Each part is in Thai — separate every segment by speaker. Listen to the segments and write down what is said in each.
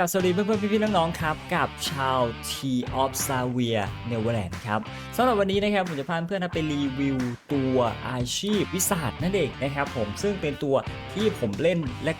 Speaker 1: กับสวัสดีเพื่อนๆพี่ๆน้องๆครับกับชาว T of s a v i a n e v e r l a n d ครับสำหรับวันนี้นะครับผมจะพาเพื่อนๆไปรีวิวตัวอาชีพวิสาหนั่นเองนะครับผมซึ่งเป็นตัวที่ผมเล่น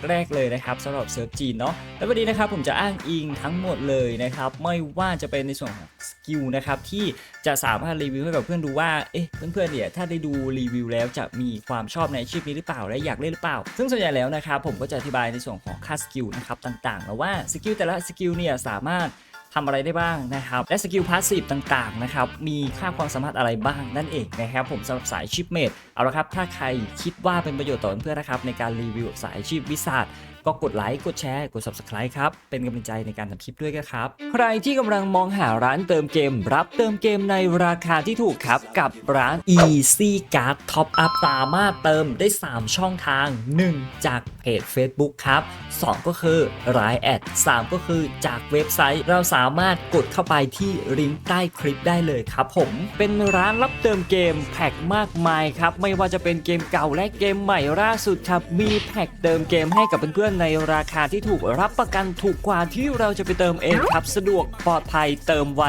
Speaker 1: แรก ๆ เลยนะครับสำหรับเซิร์ฟจีนเนาะแล้ววันนี้นะครับผมจะอ้างอิงทั้งหมดเลยนะครับไม่ว่าจะเป็นในส่วนของสกิลนะครับที่จะสามารถรีวิวให้กับเพื่อนดูว่าเอ๊ะเพื่อนๆเนี่ยถ้าได้ดูรีวิวแล้วจะมีความชอบในอาชีพนี้หรือเปล่าและอยากเล่นหรือเปล่า ซึ่งส่วนใหญ่แล้วนะครับผมก็จะอธิบายในส่วนของค่าสกิลนะครับต่างๆแล้วว่าสกิลแต่ละสกิลเนี่ยสามารถทำอะไรได้บ้างนะครับ และสกิลพาสซีฟต่างๆนะครับ มีค่าความสามารถอะไรบ้างนั่นเองนะครับ ผมสำหรับสายชิปเมดเอาละครับ ถ้าใครคิดว่าเป็นประโยชน์ต่อเพื่อนๆนะครับ ในการรีวิวสายชีพวิสัท ก็กดไลค์กดแชร์กด subscribe ครับ เป็นกำลังใจในการทำคลิปด้วยนะครับ ใครที่กำลังมองหาร้านเติมเกม รับเติมเกมในราคาที่ถูกครับ กับร้าน Easy Card Top Up สามารถเติมได้ 3 ช่องทาง 1 จากเพจ Facebook ครับ 2 ก็คือ Line แอด3 ก็คือจากเว็บไซต์ เราสามารถกดเข้าไปที่ลิงก์ใต้คลิปได้เลยครับผมเป็นร้านรับเติมเกมแพ็กมากมายครับไม่ว่าจะเป็นเกมเก่าและเกมใหม่ล่าสุดครับมีแพ็กเติมเกมให้กับเพื่อนในราคาที่ถูกรับประกันถูกกว่าที่เราจะไปเติมเองครับ สะดวกปลอดภัยเติมไว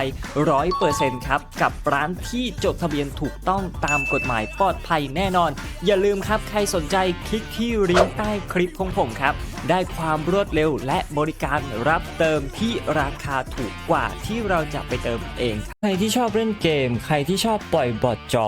Speaker 1: ร้อยเปอร์เซ็นต์ครับ กับร้านที่จดทะเบียนถูกต้องตามกฎหมายปลอดภัยแน่นอน อย่าลืมครับใครสนใจคลิกที่ลิงก์ใต้คลิปของผมครับ ได้ความรวดเร็วและบริการรับเติมที่ราคาถูกกว่าที่เราจะไปเติมเอง ใครที่ชอบเล่นเกม ใครที่ชอบปล่อยบอทจอ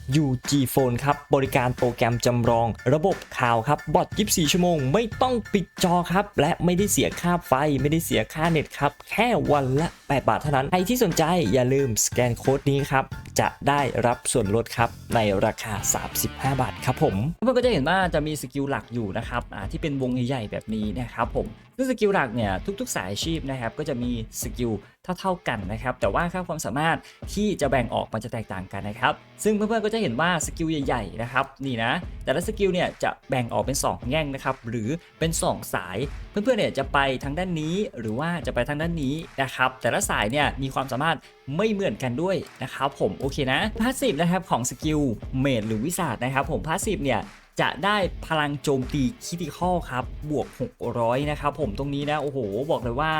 Speaker 1: UG Phone ครับ บริการโปรแกรมจำลอง ระบบข่าวครับ บอท24 ชั่วโมง ไม่ต้องปิดจอครับ และไม่ได้เสียค่าไฟ ไม่ได้เสียค่าเน็ตครับ แค่วันละ 8 บาทเท่านั้น ใครที่สนใจอย่าลืมสแกนโค้ดนี้ครับ จะได้รับส่วนลดครับ ในราคา 35 บาทครับผมเพื่อนก็จะเห็นว่าจะมีสกิลหลักอยู่นะครับที่เป็นวงใหญ่ๆแบบนี้นะครับผม ซึ่งสกิลหลักเนี่ยทุกๆ สายอาชีพนะครับก็จะมีสกิลเท่าๆกันนะครับแต่ว่าค่าความสามารถที่จะแบ่งออกมันจะแตกต่างกันนะครับซึ่งเพื่อนๆก็จะเห็นว่าสกิลใหญ่ๆนะครับนี่นะแต่ละสกิลเนี่ยจะแบ่งออกเป็น 2 แง่งนะครับหรือเป็น 2 สาย เพื่อนๆเนี่ยจะไปทางด้านนี้หรือว่าจะไปทางด้านนี้นะครับแต่ละสายเนี่ยมีความสามารถไม่เหมือนกันด้วยนะครับผมโอเคนะพาสซีฟนะครับของสกิลเมดหรือวิสาดนะครับผมพาสซีฟเนี่ย จะได้พลังโจมตีคิติคอลครับ บวก 600 นะครับผมตรงนี้นะ โอ้โห บอกเลยว่า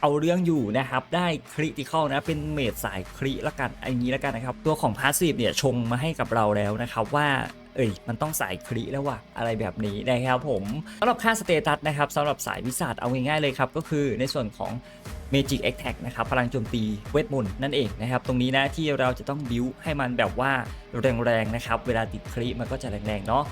Speaker 1: เอาเรื่องอยู่นะครับ ได้คริติคอลนะ เป็นเมดสายคริละกันอันนี้ละกันนะครับ ตัวของพาสซีฟเนี่ยชงมาให้กับเราแล้วนะครับว่า เอ้ยมันต้องสายคลิแล้วว่ะอะไรแบบนี้นะครับผมสำหรับค่าสเตตัสนะครับสำหรับสายวิสาดเอาง่ายๆเลยครับ ก็คือในส่วนของ Magic Attack นะครับพลังโจมตีเวทมนต์นั่นเองนะครับ ตรงนี้นะที่เราจะต้องบิวให้มันแบบว่าแรงๆนะครับ เวลาติดคลิมันก็จะแรงๆเนาะ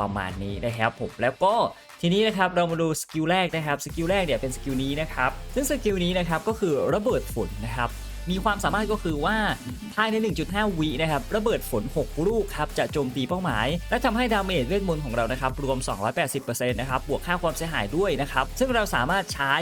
Speaker 1: ประมาณนี้นะครับผมแล้วก็ทีนี้นะครับเรามาดูสกิลแรกนะครับสกิลแรกเนี่ยเป็นสกิลนี้นะครับซึ่งสกิลนี้นะครับก็คือระเบิดฝุ่นนะครับ มีความสามารถก็คือว่าภายใน 1.5 วินะครับระเบิดฝน 6 ลูกครับจะโจมตีเป้าหมาย และทำให้ดาเมจเวทมนต์ของเรานะครับรวม 280%นะครับบวกค่าความเสียหายด้วยนะครับซึ่งเราสามารถใช้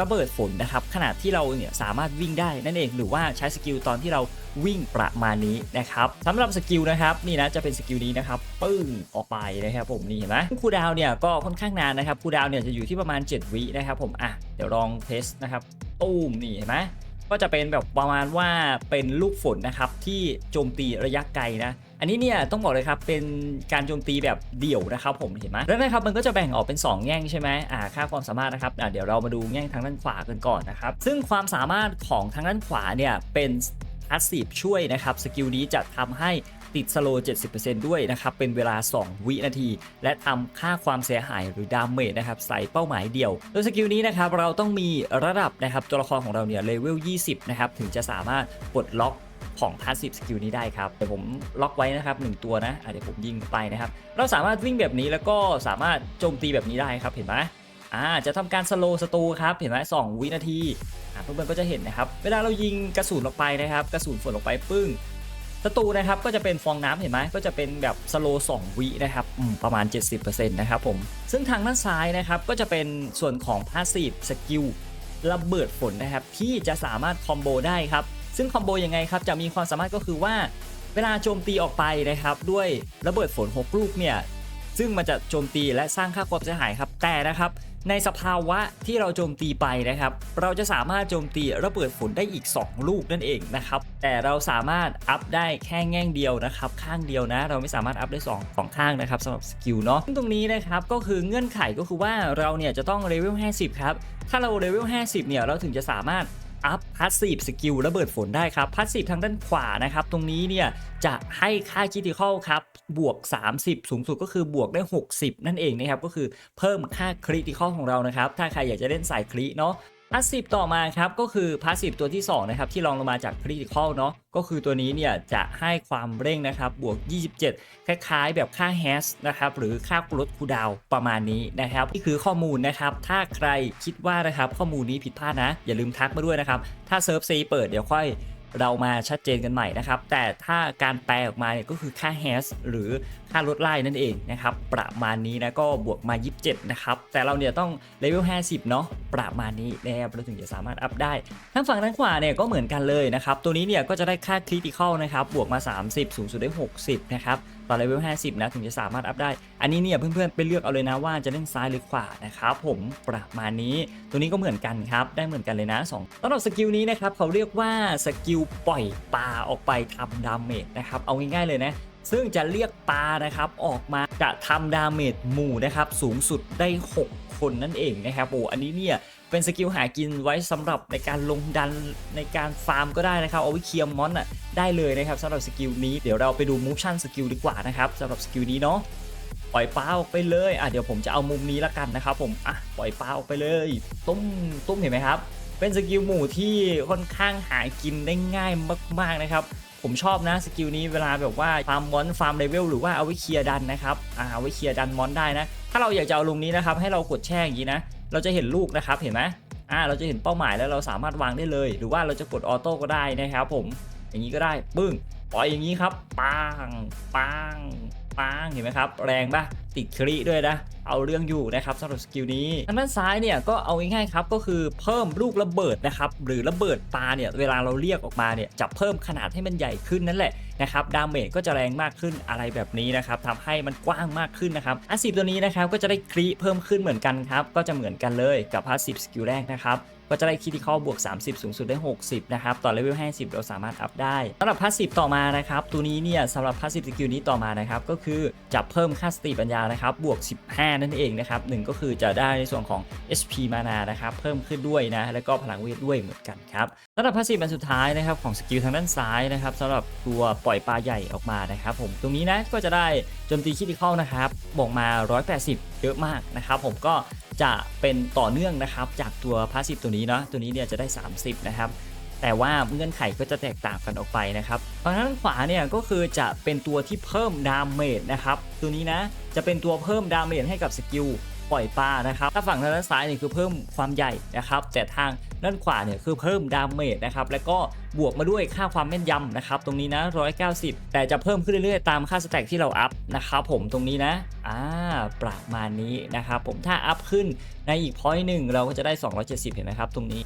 Speaker 1: ระเบิดฝนนะครับขนาดที่เราเนี่ยสามารถวิ่งได้นั่นเองหรือว่าใช้สกิลตอนที่เราวิ่งประมาณนี้นะครับสำหรับสกิลนะครับนี่นะจะเป็นสกิลนี้นะครับปึ้งออกไปนะครับผมนี่เห็นไหมคูดาวเนี่ยก็ค่อนข้างนานนะครับคูดาวเนี่ยจะอยู่ที่ประมาณ 7 วินะครับผมอะเดี๋ยวลองเทสนะครับตูมนี่เห็นไหม ก็จะเป็นแบบประมาณว่าเป็นลูกฝนนะครับที่โจมตีระยะไกลนะอันนี้เนี่ยต้องบอกเลยครับเป็นการโจมตีแบบเดี่ยวนะครับผมเห็นไหมแล้วนะครับมันก็จะแบ่งออกเป็น 2 แง่งใช่ไหมอ่าค่าความสามารถนะครับอ่าเดี๋ยวเรามาดูแง่งทางด้านขวากันก่อนนะครับซึ่งความสามารถของทางด้านขวาเนี่ยเป็นพาสซีฟช่วยนะครับสกิลนี้จะทำให้ ติดสโลว์70%ด้วยนะครับ เป็นเวลา 2 วินาที และทำค่าความเสียหายหรือดาเมจนะครับใส่เป้าหมายเดียวโดยสกิลนี้นะครับเราต้องมีระดับนะครับตัวละครของเราเนี่ยเลเวล 20 นะครับ ถึงจะสามารถปลดล็อกของพาสซีฟสกิลนี้ได้ครับเดี๋ยวผมล็อกไว้นะครับหนึ่งตัวนะะเดี๋ยวผมยิงไปนะครับ เราสามารถวิ่งแบบนี้แล้วก็สามารถโจมตีแบบนี้ได้ครับ เห็นไหมอ่าจะทำการสโลสตูครับ เห็นไหมสองวินาทีเพื่อนๆก็จะเห็นนะครับ เวลาเรายิงกระสุนออกไปนะครับ กระสุนฝนออกไปปึ้ง ศัตรูนะครับก็จะเป็นฟองน้ำเห็นไหมก็จะเป็นแบบสโลสองวินะครับประมาณ 70%นะครับผมซึ่งทางด้านซ้ายนะครับก็จะเป็นส่วนของพาสซีฟสกิลระเบิดฝนนะครับที่จะสามารถคอมโบได้ครับซึ่งคอมโบยังไงครับจะมีความสามารถก็คือว่าเวลาโจมตีออกไปนะครับด้วยระเบิดฝน 6 ลูกเนี่ย ซึ่งมันจะโจมตีและสร้างค่าความเสียหายครับแต่นะครับในสภาวะที่เราโจมตีไปนะครับ เราจะสามารถโจมตีระเบิดฝนได้อีก 2 ลูกนั่นเองนะครับ แต่เราสามารถอัพได้แค่แง่งเดียวนะครับ ข้างเดียวนะ เราไม่สามารถอัพได้2สองข้างนะครับสำหรับสกิลเนาะซึ่งตรงนี้นะครับก็คือเงื่อนไขก็คือว่าเราเนี่ยจะต้องเลเวล50 ครับ ถ้าเราเลเวล50 เนี่ยเราถึงจะสามารถ อัพพาสซีฟสกิลระเบิดฝนได้ครับพาสซีฟทางด้านขวานะครับ ตรงนี้เนี่ยจะให้ค่าคิติคอลครับ บวก 30 สูงสุดก็คือบวกได้ 60 นั่นเองนะครับ ก็คือเพิ่มค่าคริติคอลของเรานะครับ ถ้าใครอยากจะเล่นสายคริเนาะ พาสซีฟต่อมาครับก็คือพาสซีฟตัวที่2นะครับที่รองลงมาจากคริติคอลเนาะก็คือตัวนี้เนี่ยจะให้ความเร่งนะครับบวก 27 คล้ายๆ แบบค่าแฮชนะครับหรือค่าลดคูดาวประมาณนี้นะครับนี่คือข้อมูลนะครับถ้าใครคิดว่านะครับข้อมูลนี้ผิดพลาดนะ อย่าลืมทักมาด้วยนะครับถ้าเซิร์ฟซีเปิดเดี๋ยวค่อยเรามาชัดเจนกันใหม่นะครับ แต่ถ้าการแปลออกมาเนี่ยก็คือค่าแฮชหรือค่าลดไล่นั่นเองนะครับ ประมาณนี้นะก็บวกมา 27 นะครับ แต่เราเนี่ยต้องเลเวล 50 เนาะ ประมาณนี้นะครับเราถึงจะสามารถอัพได้ทางฝั่งด้านขวาเนี่ยก็เหมือนกันเลยนะครับ ตัวนี้เนี่ยก็จะได้ค่าคริติคอลนะครับ บวกมา 30 สูงสุดได้ 60 นะครับตอนเลเวล50 นะ ถึงจะสามารถอัพได้ อันนี้เนี่ยเพื่อนๆไปเลือกเอาเลยนะว่าจะเล่นซ้ายหรือขวานะครับผมประมาณนี้ ตัวนี้ก็เหมือนกันครับ ได้เหมือนกันเลยนะ2สำหรับสกิลนี้นะครับเขาเรียกว่าสกิลปล่อยปลาออกไปทำดาเมจนะครับ เอาง่ายๆเลยนะซึ่งจะเรียกปลานะครับออกมาจะทำดาเมจหมู่นะครับสูงสุดได้ 6 คนนั่นเองนะครับโอ้อันนี้เนี่ยเป็นสกิลหากินไว้สำหรับในการลงดันในการฟาร์มก็ได้นะครับเอาไว้เคลียร์มอนอะได้เลยนะครับสำหรับสกิลนี้เดี๋ยวเราไปดูมูฟชั่นสกิลดีกว่านะครับสำหรับสกิลนี้เนาะปล่อยปลาออกไปเลยอะเดี๋ยวผมจะเอามุมนี้ละกันนะครับผมอะปล่อยปลาออกไปเลยตุ้มตุ้มเห็นไหมครับเป็นสกิลหมู่ที่ค่อนข้างหากินได้ง่ายมากๆนะครับ ผมชอบนะสกิลนี้เวลาแบบว่าฟาร์มมอนฟาร์มเลเวลหรือว่าเอาไว้เคลียร์ดันนะครับอ่าเอาไว้เคลียร์ดันมอนได้นะ ถ้าเราอยากจะเอาลุงนี้นะครับให้เรากดแช่อย่างนี้นะ เราจะเห็นลูกนะครับเห็นไหมอ่าเราจะเห็นเป้าหมายแล้วเราสามารถวางได้เลย หรือว่าเราจะกดออโต้ก็ได้นะครับผมอย่างนี้ก็ได้ปึ้งปล่อยอย่างนี้ครับปังปัง ปังเห็นไหมครับ แรงปะติดคริด้วยนะ เอาเรื่องอยู่นะครับสำหรับสกิลนี้ทางด้านซ้ายเนี่ยก็เอาง่ายๆครับก็คือเพิ่มลูกระเบิดนะครับหรือระเบิดปลาเนี่ยเวลาเราเรียกออกมาเนี่ยจะเพิ่มขนาดให้มันใหญ่ขึ้นนั่นแหละนะครับดาเมจก็จะแรงมากขึ้นอะไรแบบนี้นะครับทำให้มันกว้างมากขึ้นนะครับอาสิบตัวนี้นะครับก็จะได้ครีเพิ่มขึ้นเหมือนกันครับก็จะเหมือนกันเลยกับพาสซีฟสกิลแรกนะครับ ก็จะได้คริติคอลบวก 30 สูงสุดได้ 60 นะครับ ต่อเลเวล50 เราสามารถอัพได้สำหรับพาสซีฟต่อมานะครับ ตัวนี้เนี่ยสำหรับพาสซีฟสกิลนี้ต่อมานะครับ ก็คือจะเพิ่มค่าสติปัญญานะครับ บวก 15 นั่นเองนะครับหนึ่งก็คือจะได้ในส่วนของ HP มานานะครับ เพิ่มขึ้นด้วยนะ แล้วก็พลังเวทด้วยเหมือนกันครับสำหรับพาสซีฟอันสุดท้ายนะครับของสกิลทางด้านซ้ายนะครับสำหรับตัวปล่อยปลาใหญ่ออกมานะครับ ผมตรงนี้นะก็จะได้โจมตีคริติคอลนะครับบอกมา 180 เยอะมากนะครับ ผมก็ จะเป็นต่อเนื่องนะครับ จากตัวพาสซีฟตัวนี้เนาะตัวนี้เนี่ยจะได้ 30 นะครับ แต่ว่าเงื่อนไขก็จะแตกต่างกันออกไปนะครับฝั่งด้านขวาเนี่ยก็คือจะเป็นตัวที่เพิ่มดาเมจนะครับตัวนี้นะจะเป็นตัวเพิ่มดาเมจให้กับสกิลปล่อยปลานะครับถ้าฝั่งทางด้านซ้ายเนี่ยคือเพิ่มความใหญ่นะครับ แต่ทาง ด้านขวาเนี่ยคือเพิ่มดาเมจนะครับแล้วก็บวกมาด้วยค่าความแม่นยำนะครับตรงนี้นะ 190 แต่จะเพิ่มขึ้นเรื่อยๆ ตามค่าสแต็กที่เราอัพนะครับผมตรงนี้นะอ่าประมาณนี้นะครับผมถ้าอัพขึ้นในอีกพอยต์หนึ่งเราก็จะได้ 270 เห็นไหมครับตรงนี้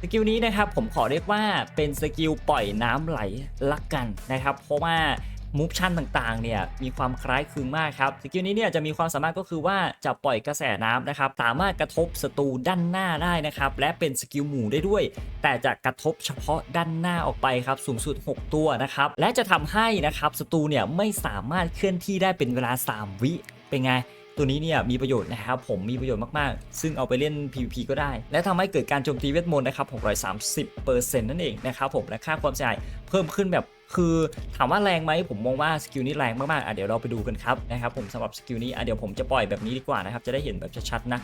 Speaker 1: สกิลนี้นะครับผมขอเรียกว่าเป็นสกิลปล่อยน้ำไหลลักกันนะครับเพราะว่า มูฟชั่นต่างๆเนี่ยมีความคล้ายคลึงมากครับสกิลนี้เนี่ยจะมีความสามารถก็คือว่าจะปล่อยกระแสน้ำนะครับสามารถกระทบศัตรูด้านหน้าได้นะครับและเป็นสกิลหมู่ได้ด้วย แต่จะกระทบเฉพาะด้านหน้าออกไปครับสูงสุด 6 ตัวนะครับและจะทำให้นะครับศัตรูเนี่ยไม่สามารถเคลื่อนที่ได้เป็นเวลา 3 วิเป็นไงตัวนี้เนี่ยมีประโยชน์นะครับผมมีประโยชน์มากๆ ซึ่งเอาไปเล่น PVP ก็ได้ และทำให้เกิดการโจมตีเวทมนต์นะครับ 630%นั่นเองนะครับผมและค่าความเสียหายเพิ่มขึ้นแบบ คือถามว่าแรงไหมผมมองว่าสกิลนี้แรงมากๆอะเดี๋ยวเราไปดูกันครับนะครับผมสำหรับสกิลนี้อะเดี๋ยวผมจะปล่อยแบบนี้ดีกว่านะครับจะได้เห็นแบบชัดๆนะ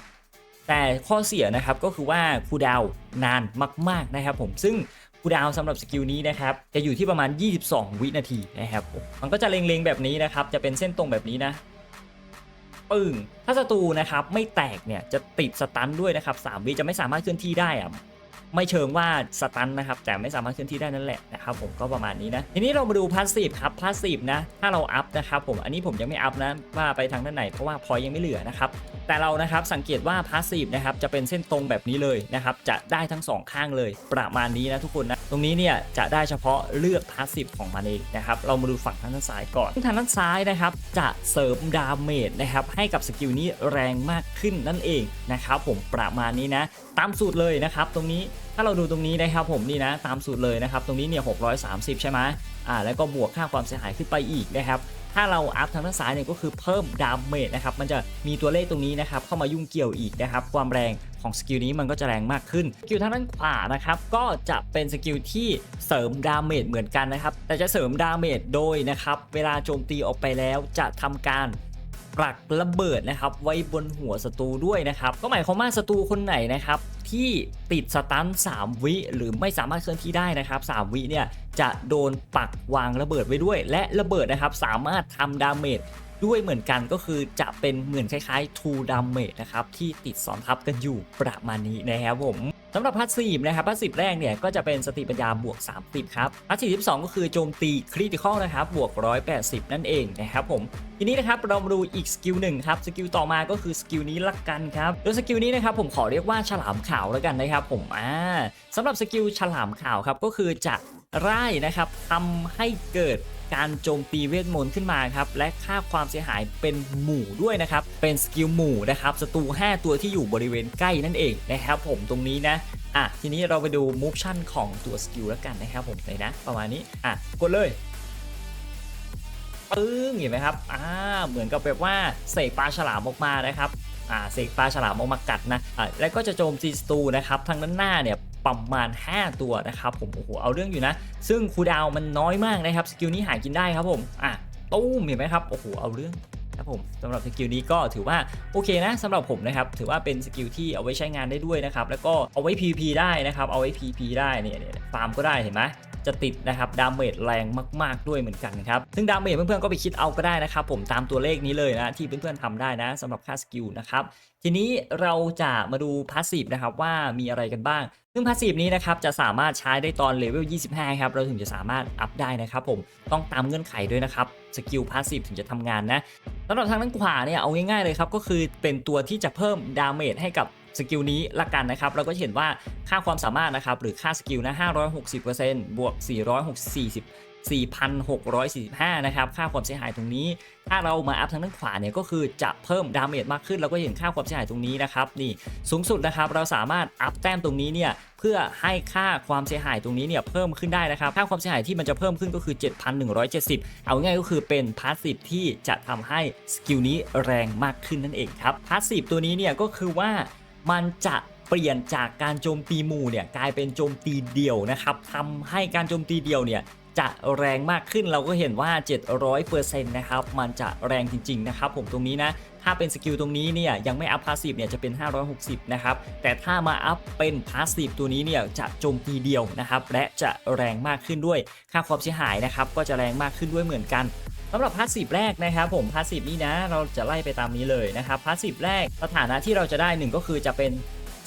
Speaker 1: แต่ข้อเสียนะครับก็คือว่าคูดาวนานมากๆนะครับผมซึ่งคูดาวสำหรับสกิลนี้นะครับจะอยู่ที่ประมาณ 22 วินาทีนะครับผมมันก็จะเล็งๆแบบนี้นะครับจะเป็นเส้นตรงแบบนี้นะปึ้งถ้าศัตรูนะครับไม่แตกเนี่ยจะติดสตันด้วยนะครับ3วิจะไม่สามารถเคลื่อนที่ได้อะ ไม่เชิงว่าสตันนะครับแต่ไม่สามารถเคลื่อนที่ได้นั่นแหละนะครับผมก็ประมาณนี้นะทีนี้เรามาดูพาสซีฟครับพาสซีฟนะถ้าเราอัพนะครับผมอันนี้ผมยังไม่อัพนะว่าไปทางด้านไหนเพราะว่าพอยยังไม่เหลือนะครับแต่เรานะครับสังเกตว่าพาสซีฟนะครับจะเป็นเส้นตรงแบบนี้เลยนะครับจะได้ทั้งสองข้างเลย ประมาณนี้นะทุกคนนะตรงนี้เนี่ยจะได้เฉพาะเลือกพาสซีฟของมันเองนะครับเรามาดูฝั่งทางด้านซ้ายก่อนทางด้านซ้ายนะครับจะเสริมดาเมจนะครับให้กับสกิลนี้แรงมากขึ้นนั่นเองนะครับผมประมาณนี้นะตามสูตรเลยนะครับตรงนี้ถ้าเราดูตรงนี้นะครับผมนี่นะตามสูตรเลยนะครับตรงนี้เนี่ย630 ใช่ไหมอ่าแล้วก็บวกค่าความเสียหายขึ้นไปอีกนะครับถ้าเราอัพทางด้านซ้ายเนี่ยก็คือเพิ่มดาเมจนะครับมันจะมีตัวเลขตรงนี้นะครับเข้ามายุ่งเกี่ยวอีกนะครับความแรงของสกิลนี้มันก็จะแรงมากขึ้นสกิลทางด้านขวานะครับก็จะเป็นสกิลที่เสริมดาเมจเหมือนกันนะครับแต่จะเสริมดาเมจโดยนะครับเวลาโจมตีออกไปแล้วจะทำการปลักระเบิดนะครับไว้บนหัวศัตรูด้วยนะครับก็หมายความว่าศัตรูคนไหนนะครับ ที่ติดสตัน3 วิหรือไม่สามารถเคลื่อนที่ได้นะครับ 3 วิเนี่ยจะโดนปักวางระเบิดไว้ด้วย และระเบิดนะครับสามารถทำดาเมจด้วยเหมือนกันก็คือจะเป็นเหมือนคล้ายๆ2 damage นะครับที่ติดซ้อนทับกันอยู่ประมาณนี้นะครับผม สำหรับพัสซีฟนะครับพัสซีฟแรกเนี่ยก็จะเป็นสติปัญญาบวก 30 ครับพัสซีฟที่สองก็คือโจมตีคริติคอลนะครับบวก 180 นั่นเองนะครับผมทีนี้นะครับเรามาดูอีกสกิลหนึ่งครับสกิลต่อมาก็คือสกิลนี้ละกันครับโดยสกิลนี้นะครับผมขอเรียกว่าฉลามขาวแล้วกันนะครับผมอ่าสำหรับสกิลฉลามขาวครับก็คือจะไร่นะครับทำให้เกิด การโจมตีเวทมนต์ขึ้นมาครับและค่าความเสียหายเป็นหมู่ด้วยนะครับเป็นสกิลหมู่นะครับศัตรู5 ตัวที่อยู่บริเวณใกล้นั่นเองนะครับผมตรงนี้นะอะทีนี้เราไปดูมูฟชั่นของตัวสกิลแล้วกันนะครับผมเลยนะประมาณนี้อะกดเลยปึ้งเห็นไหมครับอ่าเหมือนกับแบบว่าเสกปลาฉลามออกมานะครับอ่าเสกปลาฉลามออกมากัดนะอ่าแล้วก็จะโจมตีศัตรูนะครับทางด้านหน้าเนี่ย ประมาณ 5 ตัวนะครับผมโอ้โหเอาเรื่องอยู่นะ ซึ่งคูดาวมันน้อยมากนะครับสกิลนี้หากินได้ครับผมอะตู้มเห็นไหมครับโอ้โหเอาเรื่องครับผมสำหรับสกิลนี้ก็ถือว่าโอเคนะสำหรับผมนะครับถือว่าเป็นสกิลที่เอาไว้ใช้งานได้ด้วยนะครับแล้วก็เอาไว้ PVP ได้นะครับเอาไว้ PVP ได้นี่ยเนี่ยฟาร์มก็ได้เห็นไหม จะติดนะครับดาเมจแรงมากๆด้วยเหมือนกันครับซึ่งดาเมจเพื่อนๆก็ไปคิดเอาก็ได้นะครับผมตามตัวเลขนี้เลยนะที่เพื่อนๆทำได้นะสำหรับค่าสกิลนะครับทีนี้เราจะมาดูพาสซีฟนะครับว่ามีอะไรกันบ้าง ซึ่งพาสซีฟนี้นะครับจะสามารถใช้ได้ตอนเลเวล 25 ครับ เราถึงจะสามารถอัพได้นะครับผมต้องตามเงื่อนไขด้วยนะครับสกิลพาสซีฟถึงจะทำงานนะสำหรับทางด้านขวาเนี่ยเอาง่ายๆเลยครับก็คือเป็นตัวที่จะเพิ่มดาเมจให้กับ สกิลนี้ละกันนะครับ เราก็เห็นว่าค่าความสามารถนะครับ หรือค่าสกิลนะ560%บวก440 4,645 นะครับ ค่าความเสียหายตรงนี้ ถ้าเรามาอัพทางด้านขวาเนี่ยก็คือจะเพิ่มดาเมจมากขึ้น เราก็เห็นค่าความเสียหายตรงนี้นะครับ นี่สูงสุดนะครับ เราสามารถอัพแต้มตรงนี้เนี่ย เพื่อให้ค่าความเสียหายตรงนี้เนี่ยเพิ่มขึ้นได้นะครับ ค่าความเสียหายที่มันจะเพิ่มขึ้นก็คือ 7,170 เอาง่ายก็คือเป็นพาสซีฟที่จะทำให้สกิลนี้แรงมากขึ้นนั่นเองครับ พาสซีฟตัวนี้เนี่ยก็คือว่า มันจะเปลี่ยนจากการโจมตีหมู่เนี่ยกลายเป็นโจมตีเดี่ยวนะครับทำให้การโจมตีเดี่ยวเนี่ยจะแรงมากขึ้นเราก็เห็นว่า 700%นะครับมันจะแรงจริงๆนะครับผมตรงนี้นะถ้าเป็นสกิลตรงนี้เนี่ยยังไม่อัพพาสซีฟเนี่ยจะเป็น 560 นะครับ แต่ถ้ามาอัพเป็นพาสซีฟตัวนี้เนี่ยจะโจมตีเดียวนะครับ และจะแรงมากขึ้นด้วย ค่าความเสียหายนะครับก็จะแรงมากขึ้นด้วยเหมือนกัน สำหรับพาสซีฟแรกนะครับผมพาสซีฟนี้นะเราจะไล่ไปตามนี้เลยนะครับพาสซีฟแรกสถานะที่เราจะได้หนึ่งก็คือจะเป็น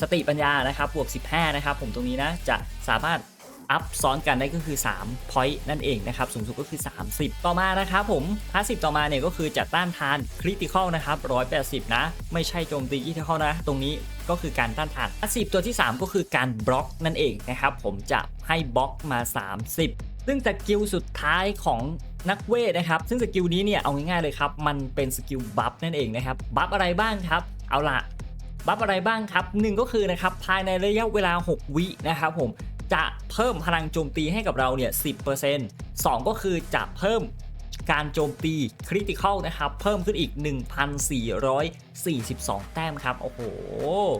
Speaker 1: สติปัญญานะครับบวก 15 นะครับผมตรงนี้นะจะสามารถอัพซ้อนกันได้ก็คือ3 point นั่นเองนะครับสูงสุดก็คือ 30 ต่อมานะครับผมพาสซีฟต่อมาเนี่ยก็คือจะต้านทานคริติคอลนะครับ180 นะ ไม่ใช่โจมตีคริติคอลนะ ตรงนี้ก็คือการต้านทานพาสซีฟตัวที่ 3 ก็คือการบล็อกนั่นเองนะครับผมจะให้บล็อกมา 30 ซึ่งสกิลสุดท้ายของ นักเวทนะครับ ซึ่งสกิลนี้เนี่ยเอาง่ายๆเลยครับ มันเป็นสกิลบัฟนั่นเองนะครับบัฟอะไรบ้างครับ เอาล่ะบัฟอะไรบ้างครับหนึ่งก็คือนะครับภายในระยะเวลา 6 วินะครับผมจะเพิ่มพลังโจมตีให้กับเราเนี่ย10% 2ก็คือจะเพิ่มการโจมตีคริติคอลนะครับ เพิ่มขึ้นอีก 1,442 แต้มครับ โอ้โห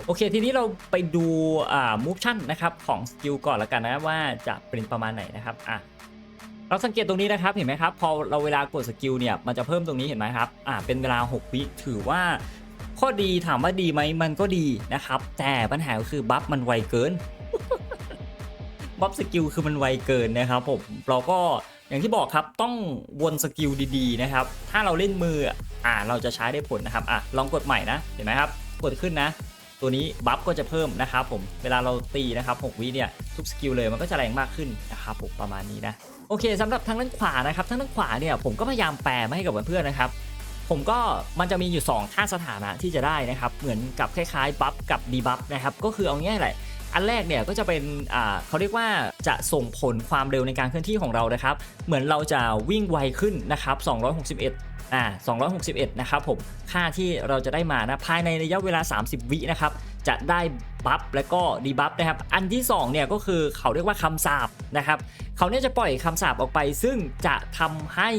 Speaker 1: โอเค ทีนี้เราไปดูอ่ามูฟชั่นนะครับ ของสกิลก่อนละกันนะ ว่าจะเป็นประมาณไหนนะครับ อะ เราสังเกตตรงนี้นะครับเห็นไหมครับ พอเราเวลากดสกิลเนี่ยมันจะเพิ่มตรงนี้เห็นไหมครับอ่าเป็นเวลา 6 วิถือว่า ข้อดีถามว่าดีไหมมันก็ดีนะครับ แต่ปัญหาคือบัฟมันไวเกินบัฟสกิลคือมันไวเกินนะครับผมเราก็อย่างที่บอกครับต้องวนสกิลดีๆนะครับ ถ้าเราเล่นมืออ่าเราจะใช้ได้ผลนะครับอะลองกดใหม่นะเห็นไหมครับกดขึ้นนะ ตัวนี้บัฟก็จะเพิ่มนะครับผมเวลาเราตีนะครับ6วิเนี่ยทุกสกิลเลยมันก็จะแรงมากขึ้นนะครับผมประมาณนี้นะ โอเคสำหรับทางด้านขวานะครับทางด้านขวาเนี่ยผมก็พยายามแปลมาให้กับเพื่อนๆนะครับผมก็มันจะมีอยู่2ค่าสถานะที่จะได้นะครับเหมือนกับคล้ายๆบัฟกับดีบัฟนะครับก็คือเอาง่ายๆแหละ อันแรกเนี่ยก็จะเป็นเขาเรียกว่าจะส่งผลความเร็วในการเคลื่อนที่ของเรานะครับ เหมือนเราจะวิ่งไวขึ้นนะครับ261อ่า261 นะครับผม ค่าที่เราจะได้มานะ ภายในระยะเวลา 30 วินะครับ จะได้บัฟและก็ดีบัฟนะครับ อันที่2เนี่ยก็คือเขาเรียกว่าคำสาปนะครับ เขาเนี่ยจะปล่อยคำสาปออกไป ซึ่งจะทำให้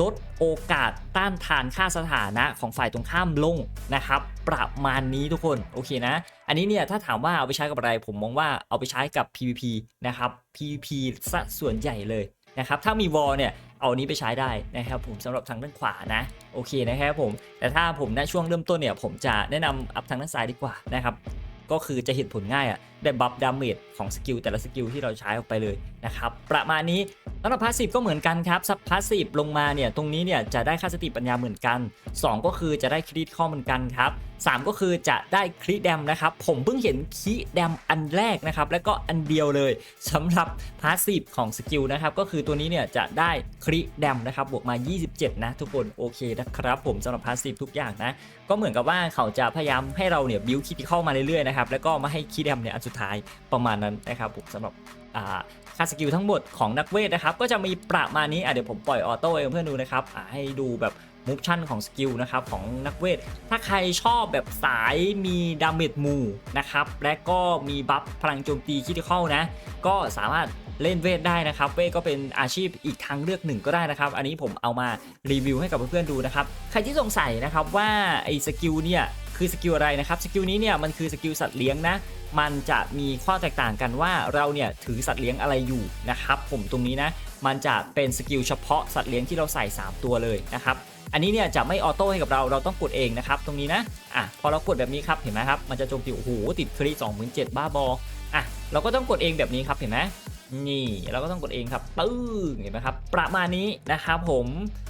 Speaker 1: ลดโอกาสต้านทานค่าสถานะของฝ่ายตรงข้ามลงนะครับ ประมาณนี้ทุกคน โอเคนะ อันนี้เนี่ยถ้าถามว่าเอาไปใช้กับอะไร ผมมองว่าเอาไปใช้กับ PVP นะครับ PVP ซะส่วนใหญ่เลยนะครับถ้ามีวอลเนี่ยเอานี้ไปใช้ได้นะครับผมสำหรับทางด้านขวานะโอเคนะครับผมแต่ถ้าผมณช่วงเริ่มต้นเนี่ยผมจะแนะนำอัพทางด้านซ้ายดีกว่านะครับก็คือจะเห็นผลง่ายอะ่ะได้บัฟดาเมจของสกิลแต่ละสกิลที่เราใช้ออกไปเลยนะครับประมาณนี้สำหรับพาสซีฟก็เหมือนกันครับซับพาสซีฟลงมาเนี่ยตรงนี้เนี่ยจะได้ค่าสติปัญญาเหมือนกัน 2 ก็คือจะได้คริติคอเหมือนกันครับ 3 ก็คือจะได้คริแดมนะครับ ผมเพิ่งเห็นคริแดมอันแรกนะครับ แล้วก็อันเดียวเลยสำหรับพาสซีฟของสกิลนะครับ ก็คือตัวนี้เนี่ยจะได้คริแดมนะครับ บวกมา 27 นะทุกคนโอเคนะครับ ผมสำหรับพาสซีฟทุกอย่างนะ ก็เหมือนกับว่าเขาจะพยายามให้เราเนี่ยบิวคิดเข้ามาเรื่อยๆนะครับ แล้วก็มาให้คีย์แดมเนี่ยอันสุดท้ายประมาณนั้นนะครับผมสำหรับอ่าค่าสกิลทั้งหมดของนักเวทนะครับ ก็จะมีประมาณนี้อะเดี๋ยวผมปล่อยออโต้ให้เพื่อนดูนะครับอะให้ดูแบบ มูฟชั่นของสกิลนะครับของนักเวท ถ้าใครชอบแบบสายมีดาเมจมูนะครับ และก็มีบัฟพลังโจมตีคิดเข้านะ ก็สามารถเล่นเวทได้นะครับ เวทก็เป็นอาชีพอีกทางเลือกหนึ่งก็ได้นะครับ อันนี้ผมเอามารีวิวให้กับเพื่อนๆดูนะครับ ใครที่สงสัยนะครับว่าไอ้สกิลเนี่ยคือสกิลอะไรนะครับ สกิลนี้เนี่ยมันคือสกิลสัตว์เลี้ยงนะ มันจะมีข้อแตกต่างกันว่าเราเนี่ยถือสัตว์เลี้ยงอะไรอยู่นะครับ ผมตรงนี้นะ มันจะเป็นสกิลเฉพาะสัตว์เลี้ยงที่เราใส่ 3 ตัวเลยนะครับ อันนี้เนี่ยจะไม่ออโต้ให้กับเราเราต้องกดเองนะครับตรงนี้นะอะพอเรากดแบบนี้ครับเห็นไหมครับมันจะโจมตีโอ้โหติดคริสองหมื่นเจ็ดบ้าบออะเราก็ต้องกดเองแบบนี้ครับเห็นไหมนี่เราก็ต้องกดเองครับปึ้งเห็นไหมครับประมาณนี้นะครับผม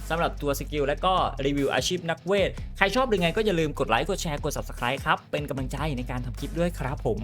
Speaker 1: สำหรับตัวสกิลและก็รีวิวอาชีพนักเวท ใครชอบหรือไงก็อย่าลืมกดไลค์กดแชร์กด subscribe ครับเป็นกำลังใจในการทำคลิปด้วยครับผม